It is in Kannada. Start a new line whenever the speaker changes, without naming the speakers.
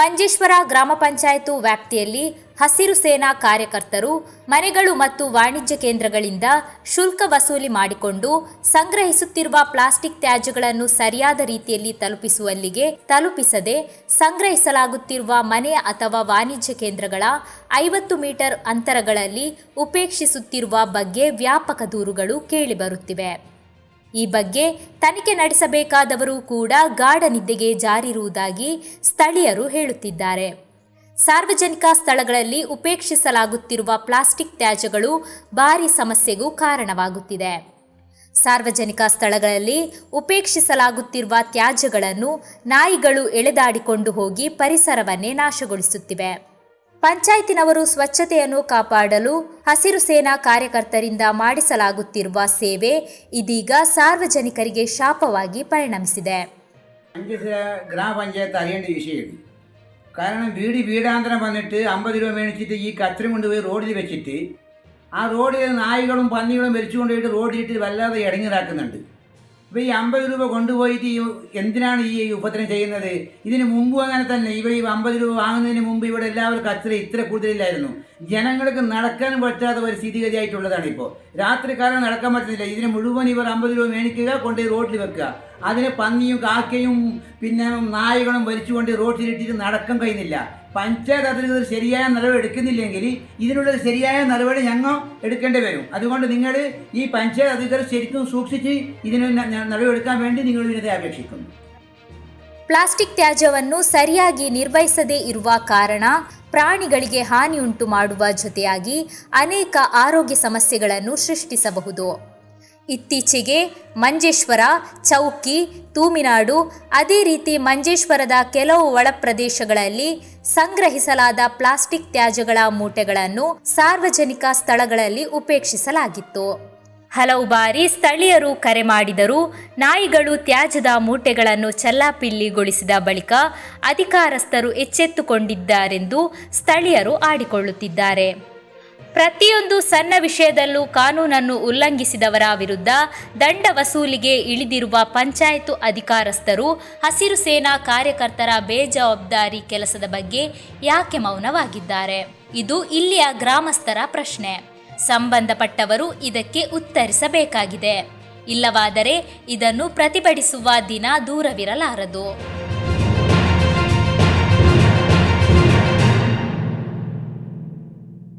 ಮಂಜೇಶ್ವರ ಗ್ರಾಮ ಪಂಚಾಯತು ವ್ಯಾಪ್ತಿಯಲ್ಲಿ ಹಸಿರು ಸೇನಾ ಕಾರ್ಯಕರ್ತರು, ಮನೆಗಳು ಮತ್ತು ವಾಣಿಜ್ಯ ಕೇಂದ್ರಗಳಿಂದ ಶುಲ್ಕ ವಸೂಲಿ ಮಾಡಿಕೊಂಡು ಸಂಗ್ರಹಿಸುತ್ತಿರುವ ಪ್ಲಾಸ್ಟಿಕ್ ತ್ಯಾಜ್ಯಗಳನ್ನು ಸರಿಯಾದ ರೀತಿಯಲ್ಲಿ ತಲುಪಿಸುವಲ್ಲಿಗೆ ತಲುಪಿಸದೆ ಸಂಗ್ರಹಿಸಲಾಗುತ್ತಿರುವ ಮನೆ ಅಥವಾ ವಾಣಿಜ್ಯ ಕೇಂದ್ರಗಳ ಐವತ್ತು ಮೀಟರ್ ಅಂತರಗಳಲ್ಲಿ ಉಪೇಕ್ಷಿಸುತ್ತಿರುವ ಬಗ್ಗೆ ವ್ಯಾಪಕ ದೂರುಗಳು ಕೇಳಿಬರುತ್ತಿವೆ. ಈ ಬಗ್ಗೆ ತನಿಖೆ ನಡೆಸಬೇಕಾದವರು ಕೂಡ ಗಾಢ ನಿದ್ದೆಗೆ ಜಾರಿರುವುದಾಗಿ ಸ್ಥಳೀಯರು ಹೇಳುತ್ತಿದ್ದಾರೆ. ಸಾರ್ವಜನಿಕ ಸ್ಥಳಗಳಲ್ಲಿ ಉಪೇಕ್ಷಿಸಲಾಗುತ್ತಿರುವ ಪ್ಲಾಸ್ಟಿಕ್ ತ್ಯಾಜ್ಯಗಳು ಭಾರಿ ಸಮಸ್ಯೆಗೂ ಕಾರಣವಾಗುತ್ತಿದೆ. ಸಾರ್ವಜನಿಕ ಸ್ಥಳಗಳಲ್ಲಿ ಉಪೇಕ್ಷಿಸಲಾಗುತ್ತಿರುವ ತ್ಯಾಜ್ಯಗಳನ್ನು ನಾಯಿಗಳು ಎಳೆದಾಡಿಕೊಂಡು ಹೋಗಿ ಪರಿಸರವನ್ನೇ ನಾಶಗೊಳಿಸುತ್ತಿವೆ. ಪಂಚಾಯತಿನವರು ಸ್ವಚ್ಛತೆಯನ್ನು ಕಾಪಾಡಲು ಹಸಿರು ಸೇನಾ ಕಾರ್ಯಕರ್ತರಿಂದ ಮಾಡಿಸಲಾಗುತ್ತಿರುವ ಸೇವೆ ಇದೀಗ ಸಾರ್ವಜನಿಕರಿಗೆ ಶಾಪವಾಗಿ ಪರಿಣಮಿಸಿದೆ.
ಗ್ರಾಮ ಪಂಚಾಯತ್ ಅರಿಯಂಡಿ ವಿಷಯ ಕಾರಣ ಬೀಡಿ ಬೀಡಾಂತರ ಬಂದಿಟ್ಟು ಅಂಬದ ರೂಪ ಮೇಣಿಸಿಟ್ಟು ಈ ಕತ್ತರಿ ಮುಂಡು ಹೋಗಿ ರೋಡಿಗೆ ವೆಚ್ಚಿಟ್ಟು ಆ ರೋಡಿನ ನಾಯಿಗಳು ಪಂದಿಗಳು ಮೆರಿಚಿಕೊಂಡು ಹೋಗಿ ರೋಡಿ ಇಟ್ಟು ವಲ್ಲಾದ അപ്പോൾ ഈ അമ്പത് രൂപ കൊണ്ടുപോയിട്ട് ഈ എന്തിനാണ് ഈ ഉപദ്രവം ചെയ്യുന്നത്? ഇതിന് മുമ്പും അങ്ങനെ തന്നെ. ഇവർ ഈ അമ്പത് രൂപ വാങ്ങുന്നതിന് മുമ്പ് ഇവിടെ എല്ലാവർക്കും കച്ചറ ഇത്ര കൂടുതലില്ലായിരുന്നു. ജനങ്ങൾക്ക് നടക്കാൻ പറ്റാത്ത ഒരു സ്ഥിതിഗതിയായിട്ടുള്ളതാണ് ഇപ്പോൾ രാത്രി കാലം നടക്കാൻ പറ്റുന്നില്ല. ഇതിന് മുഴുവൻ ഇവർ അമ്പത് രൂപ മേടിക്കുക കൊണ്ടുപോയി റോഡിൽ വെക്കുക. അതിന് പന്നിയും കാക്കയും പിന്നെ നായകളും വലിച്ചുകൊണ്ട് റോഡിലിട്ടിട്ട് നടക്കാൻ കഴിയുന്നില്ല പഞ്ചായത്ത് അധികൃതർ ശരിയായ നടപടി എടുക്കുന്നില്ലെങ്കിൽ ഇതിനുള്ള ശരിയായ നടപടി ഞങ്ങൾ എടുക്കേണ്ടി വരും അതുകൊണ്ട് നിങ്ങൾ ഈ പഞ്ചായത്ത് അധികൃതർ ശരിക്കും സൂക്ഷിച്ച് ഇതിന് ന- ന- നടപടി എടുക്കാൻ വേണ്ടി നിങ്ങൾ ഇതിനെ അപേക്ഷിക്കുന്നു
ಪ್ಲಾಸ್ಟಿಕ್ ತ್ಯಾಜ್ಯವನ್ನು ಸರಿಯಾಗಿ ನಿರ್ವಹಿಸದೇ ಇರುವ ಕಾರಣ ಪ್ರಾಣಿಗಳಿಗೆ ಹಾನಿಯುಂಟು ಮಾಡುವ ಜೊತೆಯಾಗಿ ಅನೇಕ ಆರೋಗ್ಯ ಸಮಸ್ಯೆಗಳನ್ನು ಸೃಷ್ಟಿಸಬಹುದು ಇತ್ತೀಚೆಗೆ ಮಂಜೇಶ್ವರ, ಚೌಕಿ, ತೂಮಿನಾಡು, ಅದೇ ರೀತಿ ಮಂಜೇಶ್ವರದ ಕೆಲವು ಒಳ ಪ್ರದೇಶಗಳಲ್ಲಿ ಸಂಗ್ರಹಿಸಲಾದ ಪ್ಲಾಸ್ಟಿಕ್ ತ್ಯಾಜ್ಯಗಳ ಮೂಟೆಗಳನ್ನು ಸಾರ್ವಜನಿಕ ಸ್ಥಳಗಳಲ್ಲಿ ಉಪೇಕ್ಷಿಸಲಾಗಿತ್ತು. ಹಲವು ಬಾರಿ ಸ್ಥಳೀಯರು ಕರೆ ಮಾಡಿದರೂ ನಾಯಿಗಳು ತ್ಯಾಜ್ಯದ ಮೂಟೆಗಳನ್ನು ಚಲ್ಲಾಪಿಲ್ಲಿಗೊಳಿಸಿದ ಬಳಿಕ ಅಧಿಕಾರಸ್ಥರು ಎಚ್ಚೆತ್ತುಕೊಂಡಿದ್ದಾರೆಂದು ಸ್ಥಳೀಯರು ಆಡಿಕೊಳ್ಳುತ್ತಿದ್ದಾರೆ. ಪ್ರತಿಯೊಂದು ಸಣ್ಣ ವಿಷಯದಲ್ಲೂ ಕಾನೂನನ್ನು ಉಲ್ಲಂಘಿಸಿದವರ ವಿರುದ್ಧ ದಂಡ ವಸೂಲಿಗೆ ಇಳಿದಿರುವ ಪಂಚಾಯತ್ ಅಧಿಕಾರಸ್ಥರು, ಹಸಿರು ಸೇನಾ ಕಾರ್ಯಕರ್ತರ ಬೇಜವಾಬ್ದಾರಿ ಕೆಲಸದ ಬಗ್ಗೆ ಯಾಕೆ ಮೌನವಾಗಿದ್ದಾರೆ? ಇದು ಇಲ್ಲಿಯ ಗ್ರಾಮಸ್ಥರ ಪ್ರಶ್ನೆ. ಸಂಬಂಧಪಟ್ಟವರು ಇದಕ್ಕೆ ಉತ್ತರಿಸಬೇಕಾಗಿದೆ. ಇಲ್ಲವಾದರೆ ಇದನ್ನು ಪ್ರತಿಭಟಿಸುವ ದಿನ ದೂರವಿರಲಾರದು.